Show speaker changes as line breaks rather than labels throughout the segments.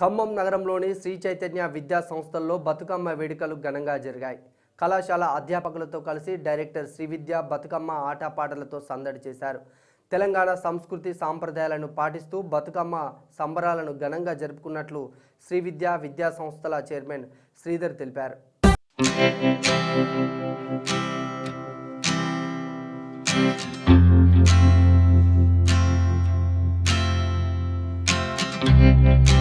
ఖమ్మం నగరంలోని శ్రీ చైతన్య విద్యా సంస్థల్లో బతుకమ్మ వేడుకలు ఘనంగా జరిగాయి. కళాశాల అధ్యాపకులతో కలిసి డైరెక్టర్ శ్రీ విద్య బతుకమ్మ ఆటపాటలతో సందడి చేశారు. తెలంగాణ సంస్కృతి సాంప్రదాయాలను పాటిస్తూ బతుకమ్మ సంబరాలను ఘనంగా జరుపుకున్నట్లు శ్రీవిద్య విద్యా సంస్థల చైర్మన్ శ్రీధర్ తెలిపారు.
గౌరమ్మ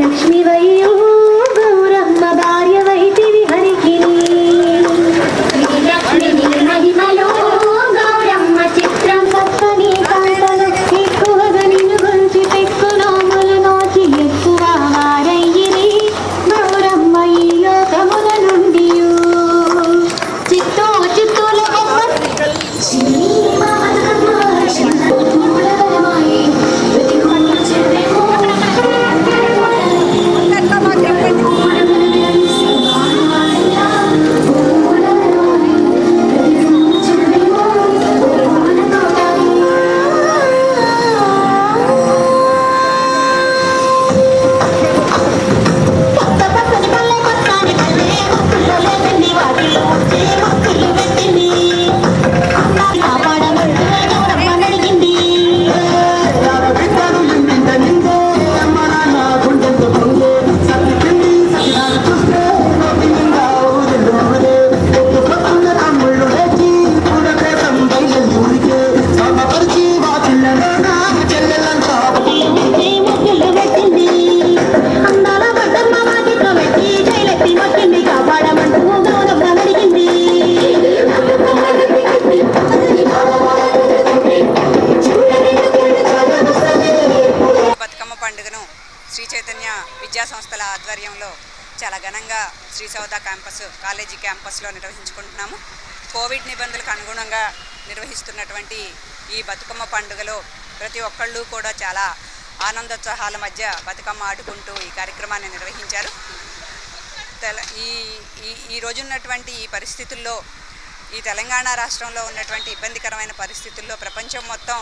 ലക്ഷ്മി വയ്യോ సంస్థల ఆధ్వర్యంలో చాలా ఘనంగా శ్రీ సౌద క్యాంపస్ కాలేజీ క్యాంపస్లో నిర్వహించుకుంటున్నాము. కోవిడ్ నిబంధనలకు అనుగుణంగా నిర్వహిస్తున్నటువంటి ఈ బతుకమ్మ పండుగలో ప్రతి ఒక్కళ్ళు కూడా చాలా ఆనందోత్సాహాల మధ్య బతుకమ్మ ఆడుకుంటూ ఈ కార్యక్రమాన్ని నిర్వహించారు. తెల ఈ ఈ ఈ రోజున్నటువంటి ఈ పరిస్థితుల్లో ఈ తెలంగాణ రాష్ట్రంలో ఉన్నటువంటి ఇబ్బందికరమైన పరిస్థితుల్లో ప్రపంచం మొత్తం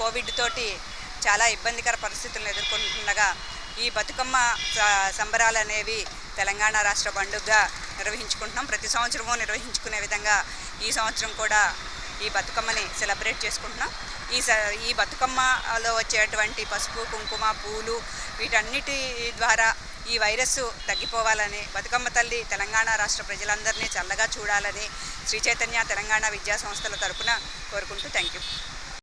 కోవిడ్ తోటి చాలా ఇబ్బందికర పరిస్థితులను ఎదుర్కొంటుండగా ఈ బతుకమ్మ సంబరాలు అనేవి తెలంగాణ రాష్ట్ర పండుగగా నిర్వహించుకుంటున్నాం. ప్రతి సంవత్సరము నిర్వహించుకునే విధంగా ఈ సంవత్సరం కూడా ఈ బతుకమ్మని సెలబ్రేట్ చేసుకుంటున్నాం. ఈ స ఈ బతుకమ్మలో వచ్చేటువంటి పసుపు కుంకుమ పూలు వీటన్నిటి ద్వారా ఈ వైరస్ తగ్గిపోవాలని బతుకమ్మ తల్లి తెలంగాణ రాష్ట్ర ప్రజలందరినీ చల్లగా చూడాలని శ్రీ చైతన్య తెలంగాణ విద్యా సంస్థల తరపున కోరుకుంటూ థ్యాంక్ యూ